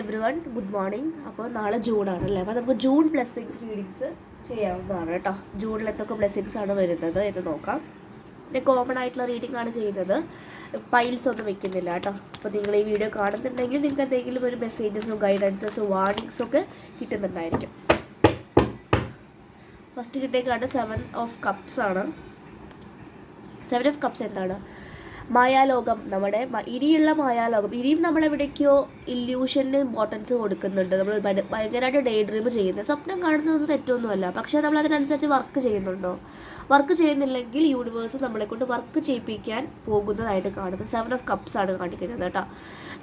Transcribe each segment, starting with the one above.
Every one good morning അപ്പോൾ നാളെ June ആണല്ലേ അപ്പോൾ നമുക്ക് ജൂൺ ബ്ലെസ്സിങ്സ് റീഡിങ്സ് ചെയ്യാവുന്നതാണ് കേട്ടോ. ജൂണിൽ എന്തൊക്കെ ബ്ലെസ്സിങ്സ് ആണ് വരുന്നത് എന്ന് നോക്കാം. പിന്നെ കോമൺ ആയിട്ടുള്ള റീഡിംഗ് ആണ് ചെയ്യുന്നത്. പൈൽസ് ഒന്നും വെക്കുന്നില്ല കേട്ടോ. അപ്പോൾ നിങ്ങൾ ഈ വീഡിയോ കാണുന്നുണ്ടെങ്കിൽ നിങ്ങൾക്ക് എന്തെങ്കിലും ഒരു മെസ്സേജസോ ഗൈഡൻസസോ വാർണിങ്സോ ഒക്കെ കിട്ടുന്നുണ്ടായിരിക്കും. ഫസ്റ്റ് കിട്ടിയേക്കാണ് സെവൻ ഓഫ് കപ്സ് ആണ്. സെവൻ ഓഫ് കപ്സ് എന്താണ്? മായാലോകം നമ്മുടെ ഇനിയുള്ള മായാലോകം. ഇനിയും നമ്മൾ എവിടേക്കോ ഇല്യൂഷന് ഇമ്പോർട്ടൻസ് കൊടുക്കുന്നുണ്ട്. നമ്മൾ ഭയ- ഭയങ്കരമായിട്ട് ഡേ ഡ്രീം ചെയ്യുന്നത് സ്വപ്നം കാണുന്നതൊന്നും തെറ്റൊന്നുമല്ല. പക്ഷേ നമ്മൾ അതിനനുസരിച്ച് വർക്ക് ചെയ്യുന്നുണ്ടോ? വർക്ക് ചെയ്യുന്നില്ലെങ്കിൽ യൂണിവേഴ്സ് നമ്മളെ കൊണ്ട് വർക്ക് ചെയ്യിപ്പിക്കാൻ പോകുന്നതായിട്ട് കാണുന്നത്. സെവൻ ഓഫ് കപ്സ് ആണ് കാണിക്കുന്നത് കേട്ടോ.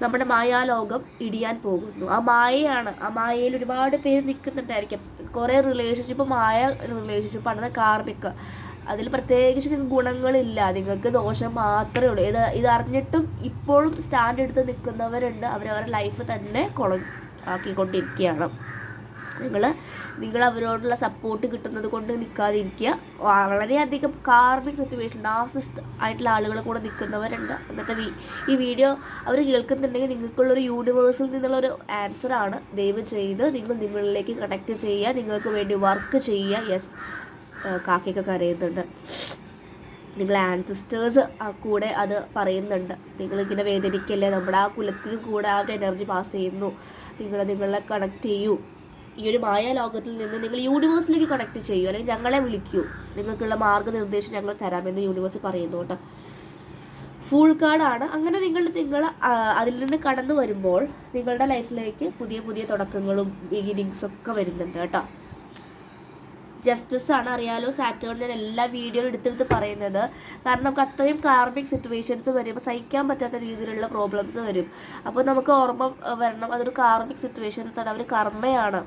നമ്മുടെ മായാലോകം ഇടിയാൻ പോകുന്നു. ആ മായയാണ് ആ മായയിൽ ഒരുപാട് പേര് നിൽക്കുന്നുണ്ടായിരിക്കും. കുറേ റിലേഷൻഷിപ്പ് മായ റിലേഷൻഷിപ്പ് റിലേഷൻഷിപ്പാണ് കാർമിക്. അതിൽ പ്രത്യേകിച്ച് നിങ്ങൾക്ക് ഗുണങ്ങളില്ല. നിങ്ങൾക്ക് ദോഷം മാത്രമേ ഉള്ളൂ. ഇത് ഇതറിഞ്ഞിട്ടും ഇപ്പോഴും സ്റ്റാൻഡ് എടുത്ത് നിൽക്കുന്നവരുണ്ട്. അവരവരുടെ ലൈഫ് തന്നെ കുള ആക്കിക്കൊണ്ടിരിക്കുകയാണ്. നിങ്ങൾ നിങ്ങൾ അവരോടുള്ള സപ്പോർട്ട് കിട്ടുന്നത് കൊണ്ട് നിൽക്കാതിരിക്കുക. വളരെയധികം കാർമിക് സിറ്റുവേഷൻ നാസിസ്റ്റ് ആയിട്ടുള്ള ആളുകൾ കൂടെ നിൽക്കുന്നവരുണ്ട്. വീ ഈ വീഡിയോ അവർ കേൾക്കുന്നുണ്ടെങ്കിൽ നിങ്ങൾക്കുള്ളൊരു യൂണിവേഴ്സിൽ നിന്നുള്ളൊരു ആൻസറാണ് ദയവ് ചെയ്ത് നിങ്ങൾ നിങ്ങളിലേക്ക് കണക്ട് ചെയ്യുക. നിങ്ങൾക്ക് വേണ്ടി വർക്ക് ചെയ്യുക. യെസ് കാക്കയൊക്കെ കരയുന്നുണ്ട്. നിങ്ങൾ ആൻസിസ്റ്റേഴ്സ് കൂടെ അത് പറയുന്നുണ്ട്. നിങ്ങളിങ്ങനെ വേദനിക്കല്ലേ? നമ്മുടെ ആ കുലത്തിനും കൂടെ ആ ഒരു എനർജി പാസ് ചെയ്യുന്നു. നിങ്ങൾ നിങ്ങളെ കണക്ട് ചെയ്യൂ. ഈ ഒരു മായ ലോകത്തിൽ നിന്ന് നിങ്ങൾ യൂണിവേഴ്സിലേക്ക് കണക്ട് ചെയ്യൂ. അല്ലെങ്കിൽ ഞങ്ങളെ വിളിക്കൂ. നിങ്ങൾക്കുള്ള മാർഗനിർദ്ദേശം ഞങ്ങൾ തരാമെന്ന് യൂണിവേഴ്സ് പറയുന്നു കേട്ടോ. ഫുൾ കാർഡാണ് അങ്ങനെ നിങ്ങൾ നിങ്ങൾ അതിൽ നിന്ന് കടന്നു വരുമ്പോൾ നിങ്ങളുടെ ലൈഫിലേക്ക് പുതിയ പുതിയ തുടക്കങ്ങളും ബിഗിനിങ്സൊക്കെ വരുന്നുണ്ട് കേട്ടോ. ജസ്റ്റിസ് ആണ് അറിയാലോ സാറ്റേൺ ഞാൻ എല്ലാ വീഡിയോയും എടുത്തെടുത്ത് പറയുന്നത്. കാരണം നമുക്ക് അത്രയും കാർമിക് സിറ്റുവേഷൻസ് വരും സഹിക്കാൻ പറ്റാത്ത രീതിയിലുള്ള പ്രോബ്ലംസ് വരും. അപ്പോൾ നമുക്ക് ഓർമ്മ വരണം അതൊരു കാർമിക് സിറ്റുവേഷൻസ് ആണ്. അവർ കർമ്മയാണ്.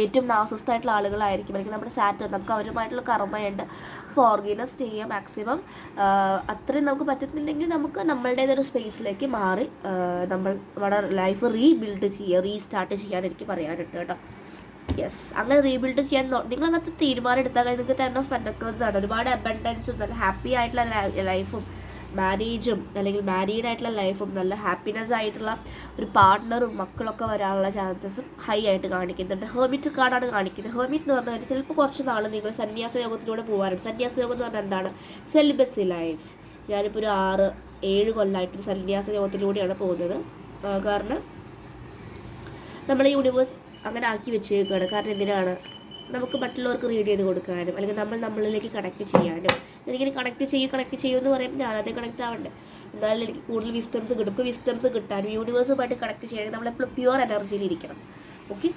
ഏറ്റവും നാസിസ്റ്റ് ആയിട്ടുള്ള ആളുകളായിരിക്കും. അല്ലെങ്കിൽ നമ്മുടെ സാറ്റേൺ നമുക്ക് അവരുമായിട്ടുള്ള കർമ്മയുണ്ട്. ഫോർഗീനസ് ചെയ്യുക മാക്സിമം അത്രയും നമുക്ക് പറ്റുന്നില്ലെങ്കിൽ നമുക്ക് നമ്മളുടേതൊരു സ്പേസിലേക്ക് മാറി നമ്മൾ നമ്മുടെ ലൈഫ് റീബിൽഡ് ചെയ്യുക റീസ്റ്റാർട്ട് ചെയ്യാൻ എനിക്ക് പറയാനുണ്ട് കേട്ടോ. യെസ് അങ്ങനെ റീബിൽഡ് ചെയ്യാൻ നിങ്ങൾ അങ്ങനത്തെ തീരുമാനം എടുത്താൽ നിങ്ങൾക്ക് ടെൻ ഓഫ് പെൻഡക്കിൾസ് ആണ്. ഒരുപാട് അബൻഡൻസും നല്ല ഹാപ്പി ആയിട്ടുള്ള ലൈഫും മാരേജും അല്ലെങ്കിൽ മാരീഡ് ആയിട്ടുള്ള ലൈഫും നല്ല ഹാപ്പിനെസ് ആയിട്ടുള്ള ഒരു പാർട്ട്ണറും മക്കളൊക്കെ വരാനുള്ള ചാൻസസും ഹൈ ആയിട്ട് കാണിക്കുന്നുണ്ട്. ഹെർമിറ്റ് കാർഡാണ് കാണിക്കുന്നത്. ഹെർമിറ്റ് എന്ന് പറഞ്ഞാൽ ചിലപ്പോൾ കുറച്ച് നാൾ നിങ്ങൾ സന്യാസ യോഗത്തിലൂടെ പോകാറുണ്ട് സന്യാസ യോഗം എന്ന് പറഞ്ഞാൽ എന്താണ്? സെലിബസി ലൈഫ് ഞാനിപ്പോൾ ഒരു ആറ് ഏഴ് കൊല്ലമായിട്ടൊരു സന്യാസ യോഗത്തിലൂടെയാണ് പോകുന്നത്. കാരണം നമ്മളെ യൂണിവേഴ്സ് അങ്ങനെ ആക്കി വെച്ചേക്കുകയാണ് കാരണം എന്തിനാണ്? നമുക്ക് മറ്റുള്ളവർക്ക് റീഡ് ചെയ്ത് കൊടുക്കാനും അല്ലെങ്കിൽ നമ്മൾ നമ്മളിലേക്ക് കണക്ട് ചെയ്യാനും. എനിക്കിനി കണക്ട് ചെയ്യും കണക്ട് ചെയ്യും എന്ന് പറയുമ്പോൾ ഞാൻ ഞാനതേ കണക്ട് ആവണ്ടേ? എന്നാലും എനിക്ക് കൂടുതൽ വിസ്റ്റംസ് കിട്ടും. വിസ്റ്റംസ് കിട്ടാനും യൂണിവേഴ്സുമായിട്ട് കണക്ട് ചെയ്യാനും നമ്മളെപ്പോഴും പ്യുവർ എനർജിയിൽ ഇരിക്കണം. ഓക്കെ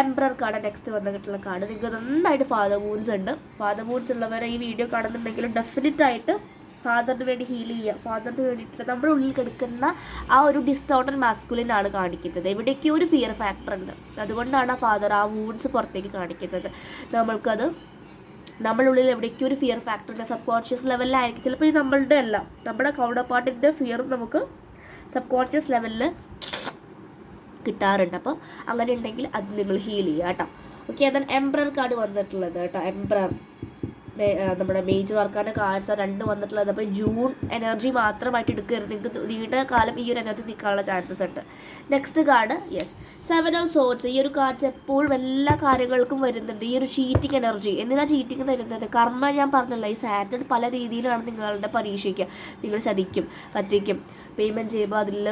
എംബ്രർ കാർഡ് നെക്സ്റ്റ് വന്നിട്ടുള്ള കാർഡ് നിങ്ങൾക്ക് നന്നായിട്ട് ഫാദർ മൂൺസ് ഉണ്ട്. ഫാദർ മൂൺസ് ഉള്ളവരെ ഈ വീഡിയോ കാണുന്നുണ്ടെങ്കിൽ ഡെഫിനറ്റ് ആയിട്ട് ഫാദറിന് വേണ്ടി ഹീൽ ചെയ്യുക. ഫാദറിന് വേണ്ടിയിട്ട് നമ്മുടെ ഉള്ളിൽ കിടക്കുന്ന ആ ഒരു ഡിസ്റ്റോർഡൻ മാസ്കുലിൻ ആണ് കാണിക്കുന്നത്. എവിടെയൊക്കെ ഒരു ഫിയർ ഫാക്ടർ ഉണ്ട്. അതുകൊണ്ടാണ് ആ ഫാദർ ആ വൂൺസ് പുറത്തേക്ക് കാണിക്കുന്നത്. നമ്മൾക്കത് നമ്മളുള്ളിൽ എവിടേക്കോ ഒരു ഫിയർ ഫാക്ടർ ഉണ്ട്. സബ് കോൺഷ്യസ് ലെവലിലായിരിക്കും ചിലപ്പോൾ ഈ നമ്മളുടെ അല്ല. നമ്മുടെ കൗണ്ടർ പാർട്ടിന്റെ ഫിയറും നമുക്ക് സബ് കോൺഷ്യസ് ലെവലിൽ കിട്ടാറുണ്ട്. അപ്പോൾ അങ്ങനെ ഉണ്ടെങ്കിൽ അത് നിങ്ങൾ ഹീൽ ചെയ്യുക കേട്ടോ. ഓക്കെ അതാണ് എംബ്രർ കാർഡ് വന്നിട്ടുള്ളത് കേട്ടോ. എംബ്രർ നമ്മുടെ മേജർ വർക്കാന്റെ കാഴ്ച രണ്ട് വന്നിട്ടുള്ളത്. അപ്പോൾ ജൂൺ എനർജി മാത്രമായിട്ട് എടുക്കരുത് നിങ്ങൾക്ക് നീണ്ട കാലം ഈ ഒരു എനർജി നിൽക്കാനുള്ള ചാൻസസ് ഉണ്ട്. Next card yes seven of swords ഈ ഒരു കാർഡ്സ് എപ്പോഴും എല്ലാ കാര്യങ്ങൾക്കും വരുന്നുണ്ട്. ഈ ഒരു ചീറ്റിംഗ് എനർജി എന്തിനാ ചീറ്റിംഗ് തരുന്നത് കർമ്മ ഞാൻ പറഞ്ഞല്ലോ ഈ സാറ്റർഡ് പല രീതിയിലാണ് നിങ്ങളുടെ പരീക്ഷയ്ക്ക്. നിങ്ങൾ ചതിക്കും പറ്റിക്കും പേയ്മെന്റ് ചെയ്യുമ്പോൾ അതിൽ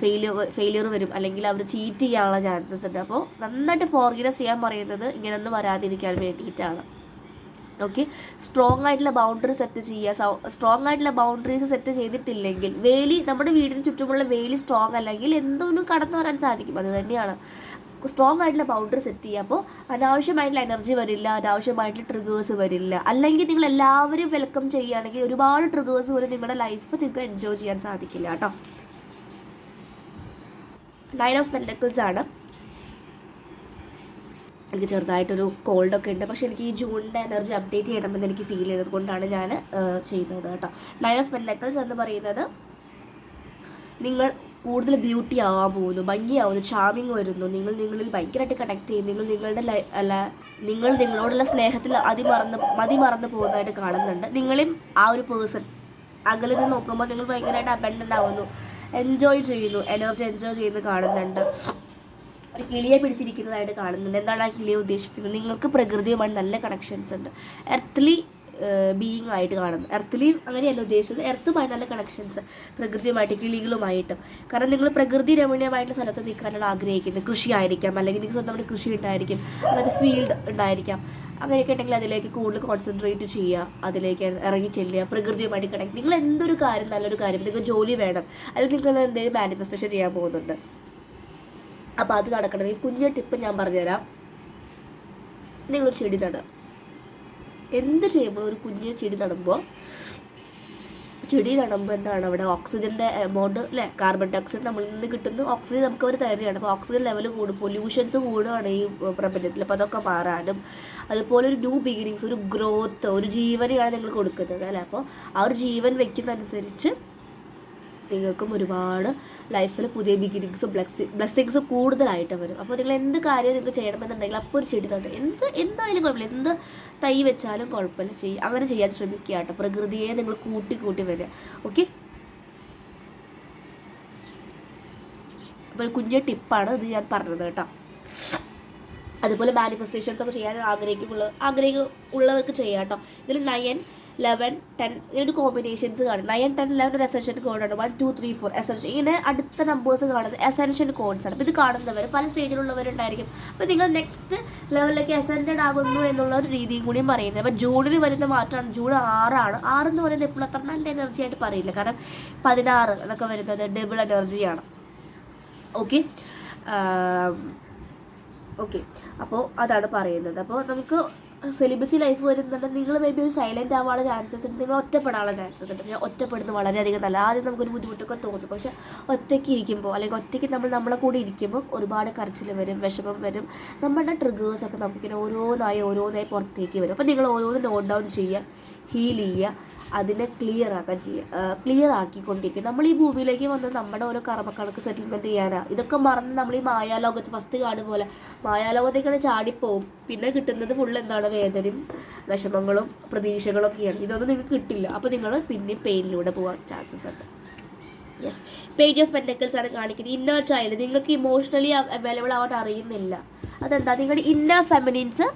ഫെയിലിയർ ഫെയിലിയർ വരും. അല്ലെങ്കിൽ അവർ ചീറ്റ് ചെയ്യാനുള്ള ചാൻസസ് ഉണ്ട്. അപ്പോൾ നന്നായിട്ട് ഫോർഗിനസ് ചെയ്യാൻ പറയുന്നത് ഇങ്ങനെയൊന്നും വരാതിരിക്കാൻ വേണ്ടിയിട്ടാണ്. ഓക്കെ സ്ട്രോങ് ആയിട്ടുള്ള ബൗണ്ടറി സെറ്റ് ചെയ്യുക. സ്ട്രോങ് ആയിട്ടുള്ള ബൗണ്ടറീസ് സെറ്റ് ചെയ്തിട്ടില്ലെങ്കിൽ വേലി നമ്മുടെ വീടിന് ചുറ്റുമുള്ള വേലി സ്ട്രോങ് അല്ലെങ്കിൽ എന്തോന്നും കടന്നു വരാൻ സാധിക്കും. അത് തന്നെയാണ്. സ്ട്രോങ് ആയിട്ടുള്ള ബൗണ്ടറി സെറ്റ് ചെയ്യുക. അപ്പോൾ അനാവശ്യമായിട്ടുള്ള എനർജി വരില്ല അനാവശ്യമായിട്ടുള്ള ട്രിഗേഴ്സ് വരില്ല. അല്ലെങ്കിൽ നിങ്ങൾ എല്ലാവരും വെൽക്കം ചെയ്യുകയാണെങ്കിൽ ഒരുപാട് ട്രിഗേഴ്സ് വരും നിങ്ങളുടെ ലൈഫ് നിങ്ങൾക്ക് എൻജോയ് ചെയ്യാൻ സാധിക്കില്ല കേട്ടോ. നയൻ ഓഫ് പെൻഡക്കിൾസ് ആണ്. എനിക്ക് ചെറുതായിട്ടൊരു കോൾഡൊക്കെ ഉണ്ട്. പക്ഷേ എനിക്ക് ഈ ജൂണിന്റെ എനർജി അപ്ഡേറ്റ് ചെയ്യണമെന്ന് എനിക്ക് ഫീൽ ചെയ്തത് കൊണ്ടാണ് ഞാൻ ചെയ്യുന്നത് കേട്ടോ. നയൻ ഓഫ് പെൻഡക്കിൾസ് എന്ന് പറയുന്നത് നിങ്ങൾ കൂടുതൽ ബ്യൂട്ടി ആവാൻ പോകുന്നു ഭംഗിയാവുന്നു ചാമിങ് വരുന്നു. നിങ്ങൾ നിങ്ങളിൽ ഭയങ്കരമായിട്ട് കണക്ട് ചെയ്യും നിങ്ങൾ നിങ്ങളുടെ അല്ല നിങ്ങൾ നിങ്ങളോടുള്ള സ്നേഹത്തിൽ അതിമറന്ന് മതിമറന്ന് പോകുന്നതായിട്ട് കാണുന്നുണ്ട്. നിങ്ങളെയും ആ ഒരു പേഴ്സൺ അകലിൽ നിന്ന് നോക്കുമ്പോൾ നിങ്ങൾ ഭയങ്കരമായിട്ട് അബൻഡന്റ് ആവുന്നു. എൻജോയ് ചെയ്യുന്നു എനർജി എൻജോയ് ചെയ്യുന്നു കാണുന്നുണ്ട്. ഒരു കിളിയെ പിടിച്ചിരിക്കുന്നതായിട്ട് കാണുന്നുണ്ട്. എന്താണ് ആ കിളിയെ ഉദ്ദേശിക്കുന്നത്? നിങ്ങൾക്ക് പ്രകൃതിയുമായി നല്ല കണക്ഷൻസ് ഉണ്ട്. എർത്ത്ലി ബീയിങ് ആയിട്ട് കാണുന്നു. എർത്തിലിയും അങ്ങനെയല്ല ഉദ്ദേശിച്ചത്. എർത്തുമായി നല്ല കണക്ഷൻസ് പ്രകൃതിയുമായിട്ട് കിളികളുമായിട്ടും. കാരണം നിങ്ങൾ പ്രകൃതി രമണീയമായിട്ടുള്ള സ്ഥലത്ത് നിൽക്കാനാണ് ആഗ്രഹിക്കുന്നത്. കൃഷി ആയിരിക്കാം അല്ലെങ്കിൽ നിങ്ങൾക്ക് സ്വന്തമായിട്ട് കൃഷി ഉണ്ടായിരിക്കും. അങ്ങനത്തെ ഫീൽഡ് ഉണ്ടായിരിക്കാം. അങ്ങനെയൊക്കെ ഉണ്ടെങ്കിൽ അതിലേക്ക് കൂടുതൽ കോൺസെൻട്രേറ്റ് ചെയ്യുക. അതിലേക്ക് ഇറങ്ങി ചെല്ലുക. പ്രകൃതിയുമായിട്ട് കണക്ട് നിങ്ങൾ എന്തൊരു കാര്യം നല്ലൊരു കാര്യം നിങ്ങൾക്ക് ജോലി വേണം. അല്ലെങ്കിൽ നിങ്ങൾ എന്തെങ്കിലും മാനിഫെസ്റ്റേഷൻ ചെയ്യാൻ പോകുന്നുണ്ട്. അപ്പോൾ അത് നടക്കണമെങ്കിൽ കുഞ്ഞു ടിപ്പ് ഞാൻ പറഞ്ഞുതരാം. നിങ്ങളൊരു ചെടി നടുക എന്ത് ചെയ്യുമ്പോൾ ഒരു കുഞ്ഞ് ചെടി നടുമ്പോൾ ചെടി നടുമ്പോൾ എന്താണ് അവിടെ ഓക്സിജന്റെ എമൗണ്ട് അല്ലേ കാർബൺ ഡയോക്സൈഡ് നമ്മളിൽ നിന്ന് കിട്ടുന്നു ഓക്സിജൻ നമുക്ക് അവർ തരുകയാണ്. അപ്പോൾ ഓക്സിജൻ ലെവൽ കൂടും പൊല്യൂഷൻസ് കൂടുകയാണ് ഈ പ്രപഞ്ചത്തിൽ. അപ്പോൾ അതൊക്കെ മാറാനും അതുപോലെ ഒരു ന്യൂ ബിഗിനിങ്സ് ഒരു ഗ്രോത്ത് ഒരു ജീവനെയാണ് നിങ്ങൾ കൊടുക്കുന്നത് അല്ലേ? അപ്പോൾ ആ ഒരു ജീവൻ വെക്കുന്നതനുസരിച്ച് നിങ്ങൾക്കും ഒരുപാട് ലൈഫിൽ പുതിയ ബിഗിനിങ്സും ബ്ലസ്സി ബ്ലെസ്സിങ്സും കൂടുതലായിട്ട് വരും. അപ്പോൾ നിങ്ങൾ എന്ത് കാര്യം നിങ്ങൾക്ക് ചെയ്യണമെന്നുണ്ടെങ്കിൽ അപ്പോൾ ഒരു ചെടി നട്ട് എന്ത് എന്തായാലും കുഴപ്പമില്ല. എന്ത് തൈ വെച്ചാലും കുഴപ്പമില്ല. ചെയ്യുക അങ്ങനെ ചെയ്യാൻ ശ്രമിക്കുക കേട്ടോ. പ്രകൃതിയെ നിങ്ങൾ കൂട്ടി കൂട്ടി വരിക. ഓക്കെ അപ്പോൾ ഒരു കുഞ്ഞു ടിപ്പാണ് ഇത് ഞാൻ പറഞ്ഞത് കേട്ടോ. അതുപോലെ മാനിഫെസ്റ്റേഷൻസ് ഒക്കെ ചെയ്യാൻ ആഗ്രഹിക്കുമുള്ള ആഗ്രഹിക്കും ഉള്ളവർക്ക് ചെയ്യാം കേട്ടോ. ഇതിൽ നയൻ ലെവൻ ടെൻ ഇങ്ങനെ കോമ്പിനേഷൻസ് കാണും. നയൻ ടെൻ ലെവൻ ഒരു എസൻഷ്യൻ കോഡ് ആണ്. One two three four essential ഇങ്ങനെ അടുത്ത നമ്പേഴ്സ് കാണുന്നത് എസെൻഷ്യൻ കോഡ്സ് ആണ്. ഇത് കാണുന്നവർ പല സ്റ്റേജിലുള്ളവരുണ്ടായിരിക്കും അപ്പോൾ നിങ്ങൾ നെക്സ്റ്റ് ലെവലിലേക്ക് അസെൻഡ് ആകുന്നു എന്നുള്ള ഒരു രീതിയും കൂടിയും പറയുന്നത്. അപ്പോൾ ജൂണിൽ വരുന്ന മാറ്റമാണ്. ജൂൺ ആറാണ്. ആറ് എന്ന് പറയുന്നത് എപ്പോഴും അത്ര നല്ല എനർജി ആയിട്ട് പറയില്ല. കാരണം പതിനാറ് എന്നൊക്കെ വരുന്നത് ഡബിൾ എനർജിയാണ് ഓക്കെ ഓക്കെ അപ്പോൾ അതാണ് പറയുന്നത്. അപ്പോൾ നമുക്ക് സെലിബസി ലൈഫ് വരുന്നുണ്ട് നിങ്ങൾ മേ ബി ഒരു സൈലന്റ് ആവാനുള്ള ചാൻസസ് ഉണ്ട്. നിങ്ങൾ ഒറ്റപ്പെടാനുള്ള ചാൻസസ് ഉണ്ട്. പിന്നെ ഒറ്റപ്പെടുന്നത് വളരെയധികം നല്ല. ആദ്യം നമുക്കൊരു ബുദ്ധിമുട്ടൊക്കെ തോന്നും. പക്ഷേ ഒറ്റയ്ക്ക് ഇരിക്കുമ്പോൾ അല്ലെങ്കിൽ ഒറ്റയ്ക്ക് നമ്മൾ നമ്മളെ കൂടെ ഇരിക്കുമ്പോൾ ഒരുപാട് കരച്ചിൽ വരും വിഷമം വരും. നമ്മുടെ ട്രിഗേഴ്സൊക്കെ നമുക്കിങ്ങനെ ഓരോന്നായി ഓരോന്നായി പുറത്തേക്ക് വരും. അപ്പോൾ നിങ്ങൾ ഓരോന്ന് നോട്ട് ഡൗൺ ചെയ്യുക ഹീൽ ചെയ്യുക. അതിനെ ക്ലിയർ ആക്കാൻ ചെയ്യുക ക്ലിയർ ആക്കിക്കൊണ്ടിരിക്കുക നമ്മൾ ഈ ഭൂമിയിലേക്ക് വന്ന് നമ്മുടെ ഓരോ കർമ്മക്കണക്ക് സെറ്റിൽമെന്റ് ചെയ്യാനാ. ഇതൊക്കെ മറന്ന് നമ്മൾ ഈ മായാലോകത്ത് ഫസ്റ്റ് കാണും പോലെ മായാലോകത്തേക്കാണ് ചാടിപ്പോവും. പിന്നെ കിട്ടുന്നത് ഫുൾ എന്താണ്? വേദനയും വിഷമങ്ങളും പ്രതീക്ഷകളൊക്കെയാണ്. ഇതൊന്നും നിങ്ങൾക്ക് കിട്ടില്ല. അപ്പോൾ നിങ്ങൾ പിന്നെ പെയിനിലൂടെ പോകാൻ ചാൻസസ് ഉണ്ട്. യെസ് പേജ് ഓഫ് പെന്റക്കിൾസ് ആണ് കാണിക്കുന്നത്. ഇന്നർ ചൈൽഡ് നിങ്ങൾക്ക് ഇമോഷണലി അവൈലബിൾ ആവാൻ അറിയുന്നില്ല. അതെന്താ? നിങ്ങളുടെ inner feminines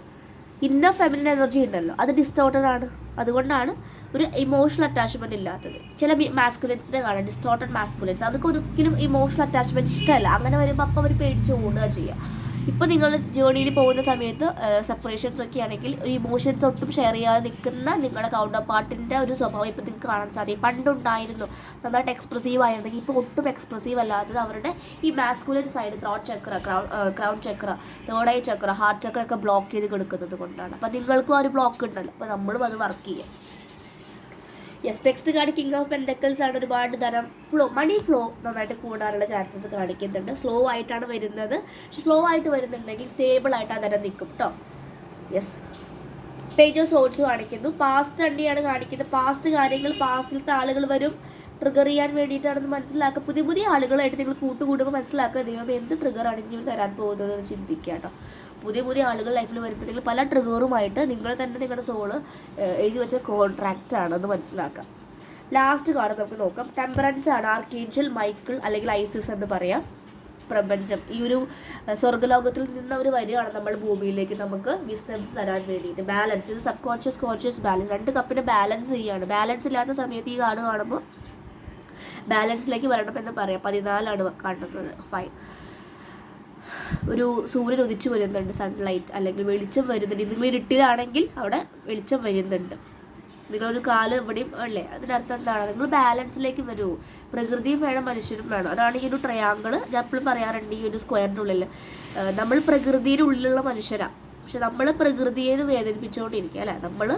inner feminine energy ഉണ്ടല്ലോ. അത് ഡിസ്റ്റോർട്ടഡ് ആണ്. അതുകൊണ്ടാണ് ഒരു ഇമോഷണൽ അറ്റാച്ച്മെന്റ് ഇല്ലാത്തത്. ചില മാസ്കുലൻസിനെ കാണാം ഡിസ്റ്റോർട്ടഡ് മാസ്കുലൻസ് അവർക്ക് ഒരിക്കലും ഇമോഷണൽ അറ്റാച്ച്മെന്റ് ഇഷ്ടമല്ല. അങ്ങനെ വരുമ്പോൾ അപ്പം അവർ പേടിച്ച് ഓടുക ചെയ്യുക ഇപ്പോൾ നിങ്ങൾ ജേണിയിൽ പോകുന്ന സമയത്ത് സെപ്പറേഷൻസ് ഒക്കെ ആണെങ്കിൽ ഒരു ഇമോഷൻസ് ഒട്ടും ഷെയർ ചെയ്യാതെ നിൽക്കുന്ന നിങ്ങളുടെ കൗണ്ടർ പാർട്ടിന്റെ ഒരു സ്വഭാവം ഇപ്പോൾ നിങ്ങൾക്ക് കാണാൻ സാധിക്കും. പണ്ടുണ്ടായിരുന്നു നന്നായിട്ട് എക്സ്പ്രസീവ് ആയിരുന്നെങ്കിൽ ഇപ്പോൾ ഒട്ടും എക്സ്പ്രസീവ് അല്ലാത്തത് അവരുടെ ഈ masculine side throat chakra crown crown chakra third eye chakra heart chakra ഒക്കെ ബ്ലോക്ക് ചെയ്ത് കൊടുക്കുന്നത് കൊണ്ടാണ്. അപ്പോൾ നിങ്ങൾക്കും ആ ഒരു ബ്ലോക്ക് ഉണ്ടല്ലോ. അപ്പോൾ നമ്മളും അത് വർക്ക് ചെയ്യാം. Yes next card king of pentacles ആണ് ഒരുപാട് ധനം ഫ്ലോ മണി ഫ്ലോ നന്നായിട്ട് കൂടാനുള്ള ചാൻസസ് കാണിക്കുന്നുണ്ട്. സ്ലോ ആയിട്ടാണ് വരുന്നത്. പക്ഷെ സ്ലോ ആയിട്ട് വരുന്നുണ്ടെങ്കിൽ സ്റ്റേബിൾ ആയിട്ട് ആ ധനം നിൽക്കും കേട്ടോ യെസ് പേജ് ഓഫ് സോഴ്സ് കാണിക്കുന്നു. പാസ്റ്റ് തന്നെയാണ് കാണിക്കുന്നത്. പാസ്റ്റ് കാര്യങ്ങൾ പാസ്റ്റിലത്തെ ആളുകൾ വരും. ട്രിഗർ ചെയ്യാൻ വേണ്ടിയിട്ടാണെന്ന് മനസ്സിലാക്കുക. പുതിയ പുതിയ ആളുകളായിട്ട് നിങ്ങൾ കൂട്ടുകൂടുമ്പോൾ മനസ്സിലാക്കുക ദൈവം എന്ത് ട്രിഗറാണ് ഇനി തരാൻ പോകുന്നത് ചിന്തിക്കുക കേട്ടോ പുതിയ പുതിയ ആളുകൾ ലൈഫിൽ വരുന്നുണ്ടെങ്കിൽ പല ട്രിഗറുമായിട്ട് നിങ്ങൾ തന്നെ നിങ്ങളുടെ സോൾ എഴുതി വെച്ച കോൺട്രാക്റ്റ് ആണെന്ന് മനസ്സിലാക്കാം. ലാസ്റ്റ് കാർഡ് നമുക്ക് നോക്കാം. ടെമ്പറൻസ് ആണ് ആർക്കേഞ്ചൽ മൈക്കിൾ അല്ലെങ്കിൽ ഐസിസ് എന്ന് പറയാം. പ്രപഞ്ചം. ഈ ഒരു സ്വർഗലോകത്തിൽ നിന്ന് അവർ വരികയാണ് നമ്മൾ ഭൂമിയിലേക്ക് നമുക്ക് വിസ്ഡംസ് തരാൻ വേണ്ടിയിട്ട്. ബാലൻസ് ഇത് സബ് കോൺഷ്യസ് കോൺഷ്യസ് ബാലൻസ് രണ്ട് കപ്പിനെ ബാലൻസ് ചെയ്യുകയാണ് ബാലൻസ് ഇല്ലാത്ത സമയത്ത് ഈ കാർഡ് കാണുമ്പോൾ ബാലൻസിലേക്ക് വരണം എന്ന് പറയാം. പതിനാലാണ് കാണുന്നത് ഫൈൻ ഒരു സൂര്യൻ ഉദിച്ചു വരുന്നുണ്ട് സൺലൈറ്റ് അല്ലെങ്കിൽ വെളിച്ചം വരുന്നുണ്ട്. നിങ്ങൾ ഇരുട്ടിലാണെങ്കിൽ അവിടെ വെളിച്ചം വരുന്നുണ്ട്. നിങ്ങളൊരു കാൽ ഇവിടെയും അല്ലേ? അതിനർത്ഥം എന്താണ്? നിങ്ങൾ ബാലൻസിലേക്ക് വരൂ. പ്രകൃതിയും വേണം മനുഷ്യരും വേണം. അതാണ് ഈ ഒരു ട്രയാങ്കിൾ ഞാൻ എപ്പോഴും പറയാറുണ്ട് ഈ ഒരു സ്ക്വയറിന്റെ ഉള്ളിൽ. നമ്മൾ പ്രകൃതിയുടെ ഉള്ളിലുള്ള മനുഷ്യരാണ് പക്ഷെ നമ്മൾ പ്രകൃതിയെ വേദനിപ്പിച്ചുകൊണ്ടിരിക്കുക അല്ലേ? നമ്മൾ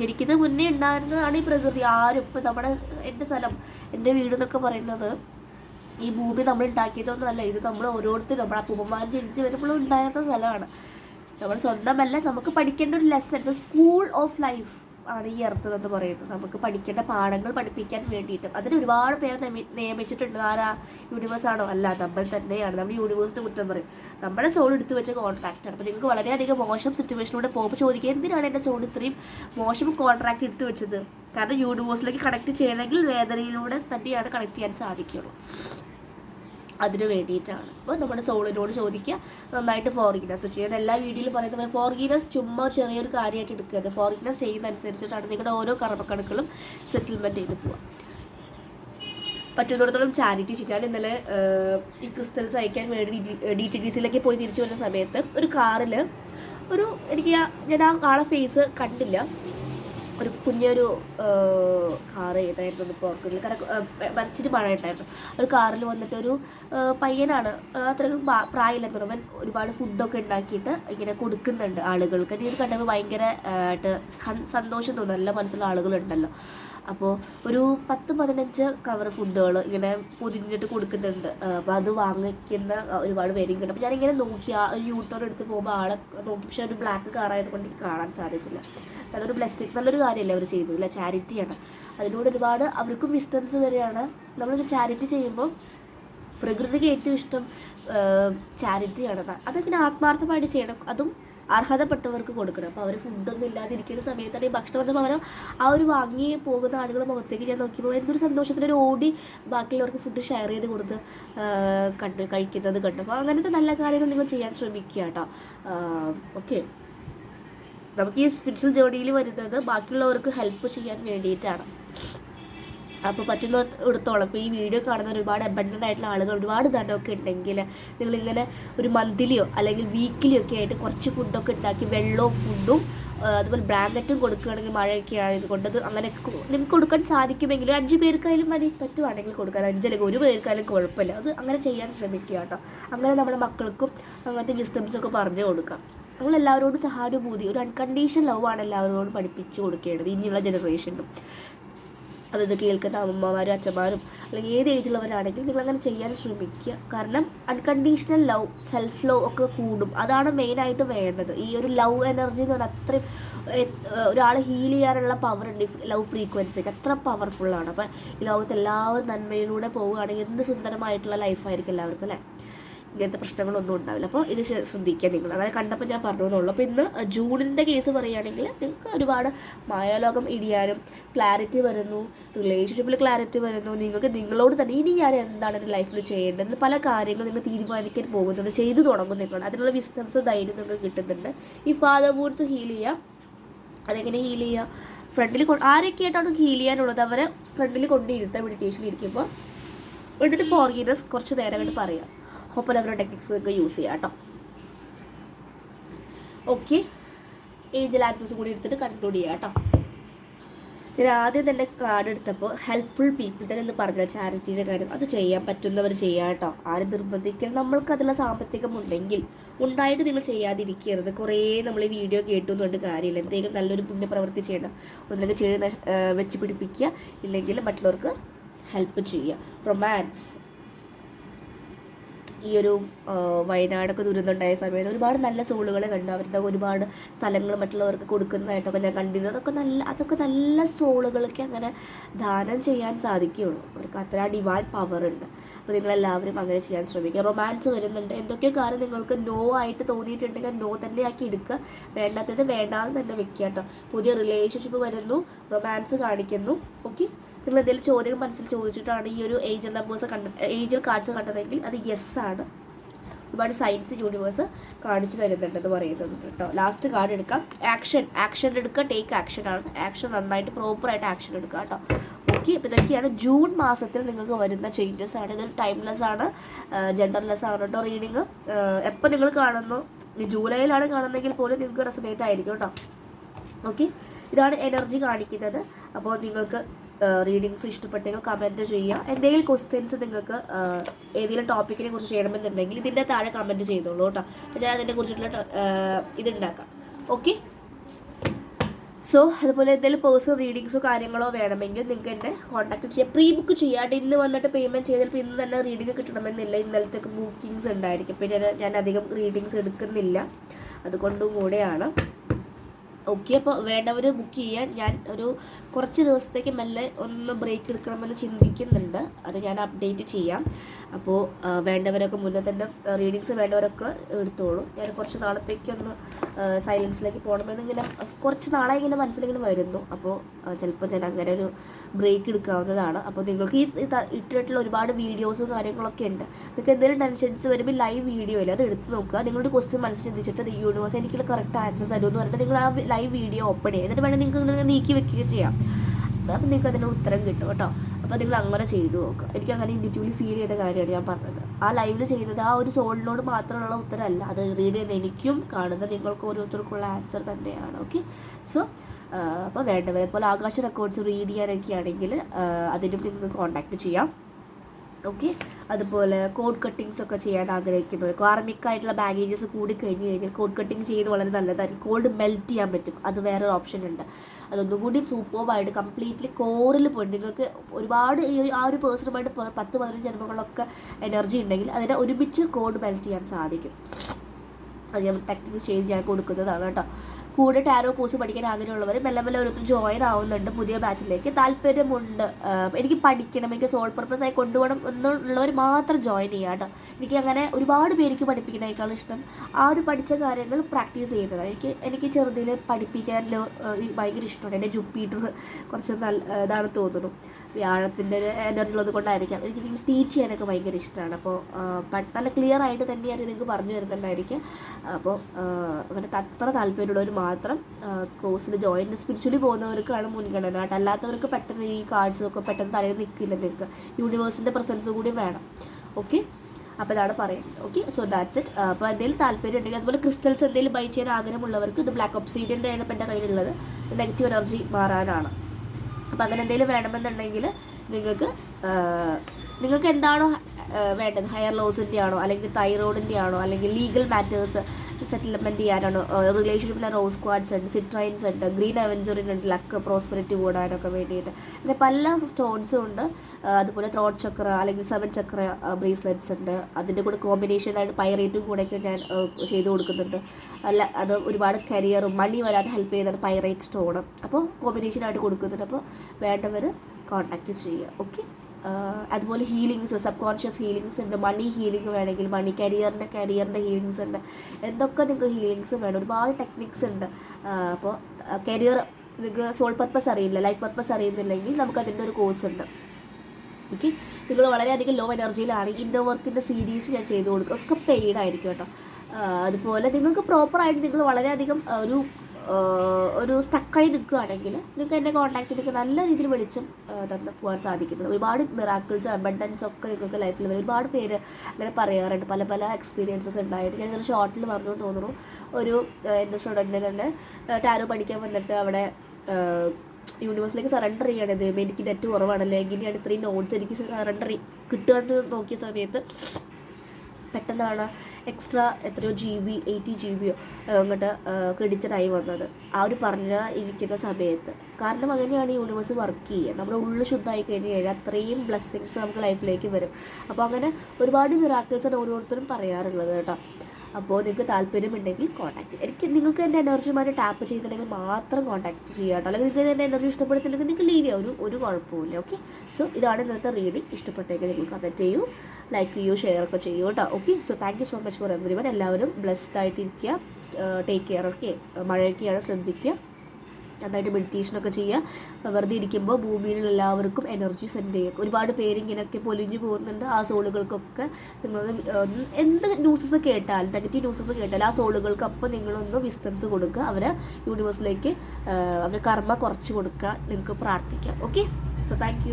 ജനിക്കുന്ന മുന്നേ ഉണ്ടായിരുന്നതാണ് ഈ പ്രകൃതി. ആരും ഇപ്പം നമ്മുടെ എന്റെ സ്ഥലം എന്റെ വീട് എന്നൊക്കെ പറയുന്നത് ഈ ഭൂമി നമ്മൾ ഉണ്ടാക്കിയതൊന്നുമല്ല ഇത് നമ്മൾ ഓരോരുത്തരും നമ്മുടെ അപ്പൂപ്പന്മാർ ജനിച്ച് വരുമ്പോഴും ഉണ്ടായിരുന്ന സ്ഥലമാണ്. നമ്മൾ സ്വന്തമല്ല നമുക്ക് പഠിക്കേണ്ട ഒരു ലെസൺ സ്കൂൾ ഓഫ് ലൈഫ് ആണ് ഈ എർത്ത് എന്ന് പറയുന്നത്. നമുക്ക് പഠിക്കേണ്ട പാഠങ്ങൾ പഠിപ്പിക്കാൻ വേണ്ടിയിട്ടും. അതിന് ഒരുപാട് പേര് നിയമി- നിയമിച്ചിട്ടുണ്ട്. ആരാ? യൂണിവേഴ്സ് ആണോ? അല്ല നമ്മൾ തന്നെയാണ്. നമ്മൾ യൂണിവേഴ്സിന് കുറ്റം പറയും. നമ്മുടെ സോൾ എടുത്തു വെച്ച കോൺട്രാക്റ്റ് ആണ്. അപ്പോൾ നിങ്ങൾക്ക് വളരെയധികം മോശം സിറ്റുവേഷനിലൂടെ പോകുമ്പോൾ ചോദിക്കുക. എന്തിനാണ് എന്റെ സോൾ ഇത്രയും മോശം കോൺട്രാക്റ്റ് എടുത്തു വെച്ചത്? കാരണം യൂണിവേഴ്സിലേക്ക് കണക്ട് ചെയ്യണമെങ്കിൽ വേദനയിലൂടെ തന്നെയാണ് കണക്ട് ചെയ്യാൻ സാധിക്കുള്ളൂ. അതിന് വേണ്ടിയിട്ടാണ്. അപ്പോൾ നമ്മുടെ സോളിനോട് ചോദിക്കുക. നന്നായിട്ട് ഫോറിഗ്നസ് ചെയ്യാൻ എല്ലാ വീഡിയോയിലും പറയുന്ന പോലെ ഫോറിഗ്നസ് ചുമ്മാ ചെറിയൊരു കാര്യമായിട്ട് എടുക്കരുത്. ഫോർഗിനസ് ചെയ്യുന്ന അനുസരിച്ചിട്ടാണ് നിങ്ങളുടെ ഓരോ കർമ്മക്കണക്കുകളും സെറ്റിൽമെന്റ് ചെയ്ത് പോവുക. പറ്റുന്നിടത്തോളം ചാരിറ്റി ചെയ്യാൻ ഇന്നലെ ഈ ക്രിസ്റ്റൽസ് അയക്കാൻ വേണ്ടി ഡി ടി ഡി സിയിലേക്ക് പോയി തിരിച്ചു വരുന്ന സമയത്ത് ഒരു കാറിൽ ഒരു എനിക്ക് ഞാൻ ആ ആളെ ഫേസ് കണ്ടില്ല. ഒരു കുഞ്ഞൊരു കാറ് ഏതായിരുന്നു ഇപ്പോൾ ഓർക്കുന്നില്ല കാരണം വരച്ചിട്ട് മഴ ഉണ്ടായിരുന്നു. ഒരു കാറിൽ വന്നിട്ട് ഒരു പയ്യനാണ്. അത്രയും പ്രാ- പ്രായമില്ലെന്ന് പറയുമ്പോൾ ഒരുപാട് ഫുഡൊക്കെ ഉണ്ടാക്കിയിട്ട് ഇങ്ങനെ കൊടുക്കുന്നുണ്ട് ആളുകൾക്ക്. ഇത് കണ്ടപ്പോൾ ഭയങ്കര ആയിട്ട് സന്തോഷം തോന്നുന്നു നല്ല മനസ്സിലുള്ള ആളുകളുണ്ടല്ലോ. അപ്പോൾ ഒരു പത്ത് പതിനഞ്ച് കവർ ഫുഡുകൾ ഇങ്ങനെ പൊതിഞ്ഞിട്ട് കൊടുക്കുന്നുണ്ട്. അപ്പോൾ അത് വാങ്ങിക്കുന്ന ഒരുപാട് പേരും കിട്ടും അപ്പോൾ ഞാനിങ്ങനെ നോക്കി ആ ഒരു യൂട്ടോൺ എടുത്ത് പോകുമ്പോൾ ആളെ നോക്കി. പക്ഷേ ഒരു ബ്ലാക്ക് കാറായത് കൊണ്ട് എനിക്ക് കാണാൻ സാധിച്ചില്ല. നല്ലൊരു ബ്ലെസ്സിങ് നല്ലൊരു കാര്യമല്ലേ അവർ ചെയ്തു അല്ല? ചാരിറ്റിയാണ് അതിലൂടെ ഒരുപാട് അവർക്കും വിസ്റ്റൻസ് വരെയാണ്. നമ്മളൊരു ചാരിറ്റി ചെയ്യുമ്പോൾ പ്രകൃതിക്ക് ഏറ്റവും ഇഷ്ടം ചാരിറ്റിയാണ് അതങ്ങനെ ആത്മാർത്ഥമായിട്ട് ചെയ്യണം. അതും അർഹതപ്പെട്ടവർക്ക് കൊടുക്കണം. അപ്പോൾ അവർ ഫുഡൊന്നും ഇല്ലാതിരിക്കുന്ന സമയത്താണ് ഈ ഭക്ഷണം അവർ ആ ഒരു വാങ്ങി പോകുന്ന ആളുകളുടെ മുഖത്തേക്ക് ഞാൻ നോക്കിയപ്പോൾ എന്തൊരു സന്തോഷത്തിനൊരു ഓടി ബാക്കിയുള്ളവർക്ക് ഫുഡ് ഷെയർ ചെയ്ത് കൊടുത്ത് കണ്ട് കഴിക്കുന്നത് കണ്ടു. അപ്പോൾ അങ്ങനത്തെ നല്ല കാര്യങ്ങൾ നിങ്ങൾ ചെയ്യാൻ ശ്രമിക്കുക കേട്ടോ. ഓക്കെ നമുക്ക് ഈ സ്പിരിച്വൽ ജേർണിയിൽ വരുന്നത് ബാക്കിയുള്ളവർക്ക് ഹെൽപ്പ് ചെയ്യാൻ വേണ്ടിയിട്ടാണ്. അപ്പോൾ പറ്റുന്നിടത്തോളം ഇപ്പോൾ ഈ വീഡിയോ കാണുന്ന ഒരുപാട് അബണ്ടന്റ് ആയിട്ടുള്ള ആളുകൾ ഒരുപാട് ധനമൊക്കെ ഉണ്ടെങ്കിൽ നിങ്ങളിങ്ങനെ ഒരു മന്ത്ലിയോ അല്ലെങ്കിൽ വീക്കിലിയോ ഒക്കെ ആയിട്ട് കുറച്ച് ഫുഡൊക്കെ ഉണ്ടാക്കി വെള്ളവും ഫുഡും അതുപോലെ ബ്ലാങ്കറ്റും കൊടുക്കുകയാണെങ്കിൽ മഴയൊക്കെ ആയതുകൊണ്ട് അത് അങ്ങനെ നിങ്ങൾക്ക് കൊടുക്കാൻ സാധിക്കുമെങ്കിൽ അഞ്ച് പേർക്കായാലും മതി. പറ്റുവാണെങ്കിൽ കൊടുക്കാൻ അഞ്ചല്ലെങ്കിൽ ഒരു പേർക്കായാലും കുഴപ്പമില്ല. അത് അങ്ങനെ ചെയ്യാൻ ശ്രമിക്കുക കേട്ടോ. അങ്ങനെ നമ്മുടെ മക്കൾക്കും അങ്ങനത്തെ വിസ്റ്റംസൊക്കെ പറഞ്ഞു കൊടുക്കാം. നമ്മളെല്ലാവരോടും സഹാനുഭൂതി ഒരു അൺകണ്ടീഷൻ ലവ് ആണ് എല്ലാവരോടും പഠിപ്പിച്ചു കൊടുക്കേണ്ടത് ഇനിയുള്ള ജനറേഷനും അതായത് കേൾക്കുന്ന അമ്മമാരും അച്ഛന്മാരും അല്ലെങ്കിൽ ഏത് ഏജിലുള്ളവരാണെങ്കിലും നിങ്ങൾ അങ്ങനെ ചെയ്യാൻ ശ്രമിക്കുക. കാരണം അൺകണ്ടീഷണൽ ലവ് സെൽഫ് ലവ് ഒക്കെ കൂടും. അതാണ് മെയിനായിട്ട് വേണ്ടത്. ഈ ഒരു ലവ് എനർജി എന്ന് പറഞ്ഞാൽ അത്രയും ഒരാളെ ഹീൽ ചെയ്യാനുള്ള പവർ ഉണ്ട്. ലവ് ഫ്രീക്വൻസിക്ക് അത്ര പവർഫുള്ളാണ് അപ്പം ഈ ലോകത്ത് എല്ലാവരും നന്മയിലൂടെ പോവുകയാണെങ്കിൽ എന്ത് സുന്ദരമായിട്ടുള്ള ലൈഫായിരിക്കും എല്ലാവർക്കും അല്ലേ? ഇങ്ങനത്തെ പ്രശ്നങ്ങളൊന്നും ഉണ്ടാവില്ല. അപ്പോൾ ഇത് ശ്ര- ശ്രദ്ധിക്കുക നിങ്ങൾ. അതായത് കണ്ടപ്പോൾ ഞാൻ പറഞ്ഞു എന്നുള്ളൂ. അപ്പോൾ ഇന്ന് ജൂണിന്റെ കേസ് പറയുകയാണെങ്കിൽ നിങ്ങൾക്ക് ഒരുപാട് മായാലോകം ഇടിയാനും ക്ലാരിറ്റി വരുന്നു റിലേഷൻഷിപ്പിൽ ക്ലാരിറ്റി വരുന്നു. നിങ്ങൾക്ക് നിങ്ങളോട് തന്നെ ഇനി ഞാൻ എന്താണ് എന്റെ ലൈഫിൽ ചെയ്യേണ്ടത്? പല കാര്യങ്ങൾ നിങ്ങൾ തീരുമാനിക്കാൻ പോകുന്നുണ്ട് ചെയ്തു തുടങ്ങും നിങ്ങൾ അതിനുള്ള വിസ്റ്റംസും ധൈര്യം നിങ്ങൾക്ക് കിട്ടുന്നുണ്ട്. ഈ ഫാദർ വൂൺസ് ഹീൽ ചെയ്യുക. അതെങ്ങനെ ഹീൽ ചെയ്യുക? ഫ്രണ്ടിൽ ആരൊക്കെ ആയിട്ടാണ് ഹീൽ ചെയ്യാനുള്ളത്? അവരെ ഫ്രണ്ടിൽ കൊണ്ടിരുത്തുക മെഡിറ്റേഷനിൽ ഇരിക്കുമ്പോൾ എന്നിട്ട് ഫോർഗീനസ് കുറച്ച് നേരം കണ്ട് പറയാം ഒപ്പം അവരുടെ ടെക്നിക്സ് ഒക്കെ യൂസ് ചെയ്യാം കേട്ടോ ഓക്കെ ഏഞ്ചൽ ആൻസേഴ്സ് കൂടി എടുത്തിട്ട് കൺക്ലൂഡ് ചെയ്യാം കേട്ടോ ഞാൻ ആദ്യം തന്നെ കാർഡ് എടുത്തപ്പോൾ ഹെൽപ്ഫുൾ പീപ്പിൾ തന്നെ എന്ന് പറഞ്ഞ ചാരിറ്റിയുടെ കാര്യം അത് ചെയ്യാൻ പറ്റുന്നവർ ചെയ്യാം കേട്ടോ ആരും നിർബന്ധിക്കണം നമ്മൾക്ക് അതിലുള്ള സാമ്പത്തികം ഉണ്ടെങ്കിൽ ഉണ്ടായിട്ട് നിങ്ങൾ ചെയ്യാതിരിക്കരുത്. കുറേ നമ്മൾ ഈ വീഡിയോ കേട്ടു എന്നുകൊണ്ട് കാര്യമില്ല. എന്തെങ്കിലും നല്ലൊരു പുണ്യപ്രവൃത്തി ചെയ്യണം. ഒന്നെങ്കിൽ ചെയ്ത് വെച്ച് പിടിപ്പിക്കുക. ഇല്ലെങ്കിൽ മറ്റുള്ളവർക്ക് ഹെൽപ്പ് ചെയ്യുക. റൊമാൻസ് ഈ ഒരു വയനാടൊക്കെ ദുരന്തമുണ്ടായ സമയത്ത് ഒരുപാട് നല്ല സോളുകളെ കണ്ടു. അവരുടെ ഒരുപാട് സ്ഥലങ്ങൾ മറ്റുള്ളവർക്ക് കൊടുക്കുന്നതായിട്ടൊക്കെ ഞാൻ കണ്ടിരുന്നു. അതൊക്കെ നല്ല അതൊക്കെ നല്ല സോളുകൾക്ക് അങ്ങനെ ദാനം ചെയ്യാൻ സാധിക്കുകയുള്ളൂ. അവർക്ക് അത്ര ഡിവൈൻ ഉണ്ട്. അപ്പോൾ നിങ്ങളെല്ലാവരും അങ്ങനെ ചെയ്യാൻ ശ്രമിക്കുക. റൊമാൻസ് വരുന്നുണ്ട്. എന്തൊക്കെയോ കാര്യം നിങ്ങൾക്ക് നോ ആയിട്ട് തോന്നിയിട്ടുണ്ടെങ്കിൽ നോ തന്നെ ആക്കി എടുക്കുക. വേണ്ടാത്തത് വേണ്ടാന്ന് തന്നെ വെക്കുക കേട്ടോ. പുതിയ റിലേഷൻഷിപ്പ് വരുന്നു. റൊമാൻസ് കാണിക്കുന്നു. ഓക്കെ നിങ്ങൾ എന്തെങ്കിലും ചോദ്യം മനസ്സിൽ ചോദിച്ചിട്ടാണ് ഈ ഒരു ഏഞ്ചൽ നമ്പേഴ്സ് കണ്ട ഏഞ്ചൽ കാർഡ്സ് കണ്ടതെങ്കിൽ അത് യെസ് ആണ്. ഒരുപാട് സയൻസ് യൂണിവേഴ്സ് കാണിച്ചു തരുന്നുണ്ടെന്ന് പറയുന്നത് കേട്ടോ. ലാസ്റ്റ് കാർഡ് എടുക്കാം. ആക്ഷൻ ആക്ഷൻ എടുക്കുക. ടേക്ക് ആക്ഷൻ ആണ്. ആക്ഷൻ നന്നായിട്ട് പ്രോപ്പറായിട്ട് ആക്ഷൻ എടുക്കുക കേട്ടോ. ഓക്കെ അപ്പോൾ ഇതൊക്കെയാണ് ജൂൺ മാസത്തിൽ നിങ്ങൾക്ക് വരുന്ന ചേഞ്ചസ് ആണ്. ഇതൊരു ടൈംലെസ് ആണ്. ജെൻഡർലെസ് ആണ് കേട്ടോ റീഡിങ് എപ്പോൾ നിങ്ങൾ കാണുന്നു? ജൂലൈയിലാണ് കാണുന്നതെങ്കിൽ പോലും നിങ്ങൾക്ക് റെസനേറ്റ് ആയിരിക്കും കേട്ടോ ഓക്കെ ഇതാണ് എനർജി കാണിക്കുന്നത്. അപ്പോൾ നിങ്ങൾക്ക് റീഡിങ്സ് ഇഷ്ടപ്പെട്ടെങ്കിൽ കമന്റ് ചെയ്യുക. എന്തെങ്കിലും ക്വസ്റ്റ്യൻസ് നിങ്ങൾക്ക് ഏതെങ്കിലും ടോപ്പിക്കിനെ കുറിച്ച് ചെയ്യണമെന്നുണ്ടെങ്കിൽ ഇതിന്റെ താഴെ കമന്റ് ചെയ്തോളൂ കേട്ടോ. ഞാൻ അതിനെ കുറിച്ചിട്ടുള്ള ഇതുണ്ടാക്കാം ഓക്കെ സോ അതുപോലെ എന്തെങ്കിലും പേഴ്സണൽ റീഡിങ്സോ കാര്യങ്ങളോ വേണമെങ്കിൽ നിങ്ങൾക്ക് എന്നെ കോൺടാക്ട് ചെയ്യാം. പ്രീ ബുക്ക് ചെയ്യാണ്ട് ഇന്ന് വന്നിട്ട് പേയ്മെന്റ് ചെയ്താൽ ഇപ്പോൾ ഇന്ന് തന്നെ റീഡിങ് കിട്ടണമെന്നില്ല. ഇന്നലത്തേക്ക് ബുക്കിങ്സ് ഉണ്ടായിരിക്കും. പിന്നെ ഞാൻ അധികം റീഡിങ്സ് എടുക്കുന്നില്ല. അതുകൊണ്ടും കൂടെയാണ്. ഓക്കെ അപ്പോൾ വേണ്ടവർ ബുക്ക് ചെയ്യാൻ ഞാൻ ഒരു കുറച്ച് ദിവസത്തേക്ക് മെല്ലെ ഒന്ന് ബ്രേക്ക് എടുക്കണമെന്ന് ചിന്തിക്കുന്നുണ്ട്. അത് ഞാൻ അപ്ഡേറ്റ് ചെയ്യാം. അപ്പോൾ വേണ്ടവരൊക്കെ മുന്നേ തന്നെ റീഡിങ്സ് വേണ്ടവരൊക്കെ എടുത്തോളൂ. ഞാൻ കുറച്ച് നാളത്തേക്കൊന്ന് സൈലൻസിലേക്ക് പോകണമെന്നിങ്ങനെ കുറച്ച് നാളെ ഇങ്ങനെ മനസ്സിലിങ്ങനെ വരുന്നു. അപ്പോൾ ചിലപ്പോൾ ഞാൻ അങ്ങനെ ഒരു ബ്രേക്ക് എടുക്കാവുന്നതാണ്. അപ്പോൾ നിങ്ങൾക്ക് ഈ ഇട്ടിട്ടുള്ള ഒരുപാട് വീഡിയോസും കാര്യങ്ങളൊക്കെ ഉണ്ട്. നിങ്ങൾക്ക് എന്തെങ്കിലും ടെൻഷൻസ് വരുമ്പോൾ ലൈവ് വീഡിയോ ഇല്ല അത് എടുത്ത് നോക്കുക. നിങ്ങളുടെ ക്വസ്റ്റ്യൻ മനസ്സിൽ ചിന്തിച്ചിട്ട് യൂണിവേഴ്സ് എനിക്കുള്ള കറക്റ്റ് ആൻസർ തരുമെന്ന് പറഞ്ഞിട്ട് നിങ്ങൾ ആ ലൈവ് വീഡിയോ ഓപ്പൺ ചെയ്യുക എന്നിട്ട് വേണമെങ്കിൽ നിങ്ങൾക്ക് ഇങ്ങനെ നീക്കി വെക്കുകയും ചെയ്യാം. അപ്പം നിങ്ങൾക്ക് അതിന് ഉത്തരം കിട്ടും കേട്ടോ. അപ്പോൾ നിങ്ങൾ അങ്ങനെ ചെയ്തു നോക്കുക. എനിക്ക് അങ്ങനെ ഇൻഡിവിജ്വലി ഫീൽ ചെയ്ത കാര്യമാണ് ഞാൻ പറഞ്ഞത്. ആ ലൈവിൽ ചെയ്തത് ആ ഒരു സോളിനോട് മാത്രമുള്ള ഉത്തരമല്ല. അത് റീഡ് ചെയ്യുന്ന എനിക്കും കാണുന്ന നിങ്ങൾക്ക് ഓരോരുത്തർക്കുള്ള ആൻസർ തന്നെയാണ്. ഓക്കെ സോ അപ്പോൾ വേണ്ടവരെ അതുപോലെ ആകാശ റെക്കോർഡ്സ് റീഡ് ചെയ്യാനൊക്കെ ആണെങ്കിൽ അതിനും നിങ്ങൾക്ക് കോൺടാക്റ്റ് ചെയ്യാം. ഓക്കെ അതുപോലെ കോഡ് കട്ടിങ്സ് ഒക്കെ ചെയ്യാൻ ആഗ്രഹിക്കുന്നവർ കാർമിക് ആയിട്ടുള്ള ബാഗേജസ് കൂടി കഴിഞ്ഞ് കഴിഞ്ഞാൽ കോഡ് കട്ടിങ് ചെയ്ത് വളരെ നല്ലതായിരിക്കും. കോൾഡ് മെൽറ്റ് ചെയ്യാൻ പറ്റും. അത് വേറെ ഓപ്ഷൻ ഉണ്ട്. അതൊന്നും കൂടി സൂപ്പർവായിട്ട് കംപ്ലീറ്റ്ലി കോറിൽ പോയി. നിങ്ങൾക്ക് ഒരുപാട് ഈ ആ ഒരു പേഴ്സണുമായിട്ട് പത്ത് പതിനഞ്ച് ജന്മങ്ങളൊക്കെ എനർജി ഉണ്ടെങ്കിൽ അതിനെ ഒരുമിച്ച് കോഡ് മെൽറ്റ് ചെയ്യാൻ സാധിക്കും. അത് ഞാൻ ടെക്നിക്സ് ചെയ്ത് ഞാൻ കൊടുക്കുന്നതാണ് കേട്ടോ. കൂടെ ടാരോ കോഴ്സ് പഠിക്കാൻ ആഗ്രഹമുള്ളവർ മെല്ലെ മെല്ലെ ഓരോരുത്തർ ജോയിൻ ആവുന്നുണ്ട് പുതിയ ബാച്ചിലേക്ക് താല്പര്യമുണ്ട്. എനിക്ക് പഠിക്കണം എനിക്ക് സോൾ പർപ്പസ് ആയി കൊണ്ടുപോകണം എന്നുള്ളവർ മാത്രം ജോയിൻ ചെയ്യുക കേട്ടോ. എനിക്ക് അങ്ങനെ ഒരുപാട് പേർക്ക് പഠിപ്പിക്കുന്നതിനേക്കാളും ഇഷ്ടം ആ ഒരു പഠിച്ച കാര്യങ്ങൾ പ്രാക്ടീസ് ചെയ്യുന്നതാണ്. എനിക്ക് എനിക്ക് ചെറുതിൽ പഠിപ്പിക്കാൻ ഭയങ്കര ഇഷ്ടമാണ്. എന്റെ ജുപ്പീറ്റർ കുറച്ച് നല്ല ഇതാണ് തോന്നുന്നു. വ്യാഴത്തിന്റെ ഒരു എനർജി ഉള്ളത് കൊണ്ടായിരിക്കാം. എനിക്ക് ടീച്ച് ചെയ്യാനൊക്കെ ഭയങ്കര ഇഷ്ടമാണ് അപ്പോൾ നല്ല ക്ലിയർ ആയിട്ട് തന്നെ ഞാൻ നിങ്ങൾക്ക് പറഞ്ഞു തരുന്നുണ്ടായിരിക്കും. അപ്പോൾ അങ്ങനെ അത്ര താല്പര്യമുള്ളവർ മാത്രം കോഴ്സിൽ ജോയിൻ സ്പിരിച്വലി പോകുന്നവർക്കാണ് മുൻഗണന. കേട്ടോ അല്ലാത്തവർക്ക് പെട്ടെന്ന് ഈ കാർഡ്സ് ഒക്കെ പെട്ടെന്ന് തലയിൽ നിൽക്കില്ല നിങ്ങൾക്ക് യൂണിവേഴ്സിന്റെ പ്രസൻസ് കൂടി വേണം. ഓക്കെ അപ്പോൾ ഇതാണ് പറയുന്നത്. ഓക്കെ സോ ദാറ്റ്സ് ഇറ്റ് അപ്പോൾ എന്തെങ്കിലും താല്പര്യം ഉണ്ടെങ്കിൽ അതുപോലെ ക്രിസ്റ്റൽസ് എന്തെങ്കിലും ബൈ ചെയ്യാൻ ആഗ്രഹമുള്ളവർക്ക് ഇത് ബ്ലാക്ക് ഓപ്സീഡിയന്റെ ആണ് എന്റെ കയ്യിലുള്ളത്. നെഗറ്റീവ് എനർജി മാറാനാണ്. അപ്പോൾ അങ്ങനെ എന്തെങ്കിലും വേണമെന്നുണ്ടെങ്കിൽ നിങ്ങൾക്ക് നിങ്ങൾക്ക് എന്താണോ വേണ്ടത് ഹയർ ലോസിന്റെ ആണോ അല്ലെങ്കിൽ തൈറോയിഡിന്റെ ആണോ അല്ലെങ്കിൽ ലീഗൽ മാറ്റേഴ്സ് സെറ്റിൽമെന്റ് ചെയ്യാനാണോ റിലേഷൻഷിപ്പിലെ റോസ് ക്വാഡ്സ് ഉണ്ട് സിട്രൈൻസ് ഉണ്ട് ഗ്രീൻ അവഞ്ചറിൻ ഉണ്ട് ലക്ക് പ്രോസ്പെരിറ്റി കൂടാനൊക്കെ വേണ്ടിയിട്ട്. അങ്ങനെ പല സ്റ്റോൺസും ഉണ്ട്. അതുപോലെ ത്രോട്ട് ചക്ര അല്ലെങ്കിൽ സെവൻ ചക്ര ബ്രേസ്ലെറ്റ്സ് ഉണ്ട്. അതിന്റെ കൂടെ കോമ്പിനേഷനായിട്ട് പൈറേറ്റും കൂടെയൊക്കെ ഞാൻ ചെയ്തു കൊടുക്കുന്നുണ്ട്. അല്ല അത് ഒരുപാട് കരിയറും മണി വരാൻ ഹെൽപ്പ് ചെയ്യുന്നുണ്ട് പൈറേറ്റ് സ്റ്റോൺ അപ്പോൾ കോമ്പിനേഷനായിട്ട് കൊടുക്കുന്നുണ്ട്. അപ്പോൾ വേണ്ടവർ കോൺടാക്റ്റ് ചെയ്യുക. ഓക്കെ അതുപോലെ ഹീലിങ്സ് സബ് കോൺഷ്യസ് ഹീലിങ്സ് ഉണ്ട്. മണി ഹീലിംഗ് വേണമെങ്കിൽ മണി കരിയറിന്റെ കരിയറിന്റെ ഹീലിങ്സ് ഉണ്ട്. എന്തൊക്കെ നിങ്ങൾക്ക് ഹീലിങ്സ് വേണം? ഒരുപാട് ടെക്നിക്സ് ഉണ്ട്. അപ്പോൾ കരിയർ നിങ്ങൾക്ക് സോൾ പർപ്പസ് അറിയില്ല ലൈഫ് പർപ്പസ് അറിയുന്നില്ലെങ്കിൽ നമുക്ക് അതിന്റെ ഒരു കോഴ്സ് ഉണ്ട്. ഓക്കെ നിങ്ങൾ വളരെയധികം ലോ എനർജിയിലാണ് ഇൻഡർ വർക്കിന്റെ സീരീസ് ഞാൻ ചെയ്തു കൊടുക്കും. ഒക്കെ പെയ്ഡ് ആയിരിക്കും കേട്ടോ. അതുപോലെ നിങ്ങൾക്ക് പ്രോപ്പറായിട്ട് നിങ്ങൾ വളരെയധികം ഒരു ഒരു സ്റ്റക്കായി നിൽക്കുകയാണെങ്കിൽ നിങ്ങൾക്ക് എന്റെ കോൺടാക്റ്റ് നിങ്ങൾക്ക് നല്ല രീതിയിൽ വെളിച്ചം തന്നെ പോകാൻ സാധിക്കുന്നത് ഒരുപാട് മിറാക്കിൾസ് അബണ്ടൻസ് ഒക്കെ നിങ്ങൾക്ക് ലൈഫിൽ വരും. ഒരുപാട് പേര് അങ്ങനെ പറയാറുണ്ട്. പല പല എക്സ്പീരിയൻസസ് ഉണ്ടായിട്ട്. ഞാൻ ഷോർട്ടിൽ പറഞ്ഞു തോന്നുന്നു. ഒരു എന്റെ സ്റ്റുഡന്റിന് തന്നെ ടാരോ പഠിക്കാൻ വന്നിട്ട് അവിടെ യൂണിവേഴ്സിലേക്ക് സറണ്ടർ ചെയ്യണത് എനിക്ക് നെറ്റ് കുറവാണല്ലോ? എങ്ങനെയാണ് ഇത്രയും നോട്ട്സ് എനിക്ക് സറണ്ടർ കിട്ടുക എന്ന് നോക്കിയ സമയത്ത് പെട്ടെന്നാണ് എക്സ്ട്രാ എത്രയോ ജി ബി എയ്റ്റി ജി ബിയോ അങ്ങോട്ട് ക്രെഡിറ്റഡ് ആയി വന്നത്. ആ ഒരു പറഞ്ഞ ഇരിക്കുന്ന സമയത്ത്. കാരണം അങ്ങനെയാണ് യൂണിവേഴ്സ് വർക്ക് ചെയ്യുക. നമ്മുടെ ഉള്ളിൽ ശുദ്ധമായി കഴിഞ്ഞ് കഴിഞ്ഞാൽ അത്രയും ബ്ലെസ്സിങ്സ് നമുക്ക് ലൈഫിലേക്ക് വരും. അപ്പോൾ അങ്ങനെ ഒരുപാട് മിറാക്കിൾസാണ് ഓരോരുത്തരും പറയാറുള്ളത് കേട്ടോ. അപ്പോൾ നിങ്ങൾക്ക് താല്പര്യമുണ്ടെങ്കിൽ കോൺടാക്ട് എനിക്ക് നിങ്ങൾക്ക് എന്റെ എനർജിയുമായിട്ട് ടാപ്പ് ചെയ്തിട്ടുണ്ടെങ്കിൽ മാത്രം കോൺടാക്ട് ചെയ്യുക കേട്ടോ. അല്ലെങ്കിൽ നിങ്ങൾക്ക് എന്റെ എനർജി ഇഷ്ടപ്പെടുത്തില്ലെങ്കിൽ നിങ്ങൾക്ക് ലീവ് ചെയ്യാം. ഒരു ഒരു കുഴപ്പമില്ല ഓക്കെ സോ ഇതാണ് ഇന്നത്തെ റീഡിങ് ഇഷ്ടപ്പെട്ടെങ്കിൽ നിങ്ങൾ കമന്റ് ചെയ്യൂ ലൈക്ക് ചെയ്യൂ ഷെയർ ഒക്കെ ചെയ്യൂ കേട്ടോ okay so thank you so much for every one എല്ലാവരും ബ്ലെസ്ഡ് ആയിട്ടിരിക്കുക. ടേക്ക് കെയർ ഓക്കെ മഴയൊക്കെയാണ് ശ്രദ്ധിക്കുക. നന്നായിട്ട് മെഡിറ്റേഷനൊക്കെ ചെയ്യുക. വെറുതെ ഇരിക്കുമ്പോൾ ഭൂമിയിലുള്ള എല്ലാവർക്കും എനർജി സെൻഡ് ചെയ്യുക. ഒരുപാട് പേര് ഇങ്ങനെയൊക്കെ പൊലിഞ്ഞു പോകുന്നുണ്ട് ആ സോളുകൾക്കൊക്കെ. നിങ്ങൾ എന്ത് ന്യൂസസ് കേട്ടാലും നെഗറ്റീവ് ന്യൂസസ് കേട്ടാലും ആ സോളുകൾക്ക് അപ്പോൾ നിങ്ങളൊന്ന് വിസ്റ്റൻസ് കൊടുക്കുക. അവരെ യൂണിവേഴ്സിലേക്ക് അവരെ കർമ്മ കുറച്ച് കൊടുക്കുക. നിങ്ങൾക്ക് പ്രാർത്ഥിക്കാം. Okay so thank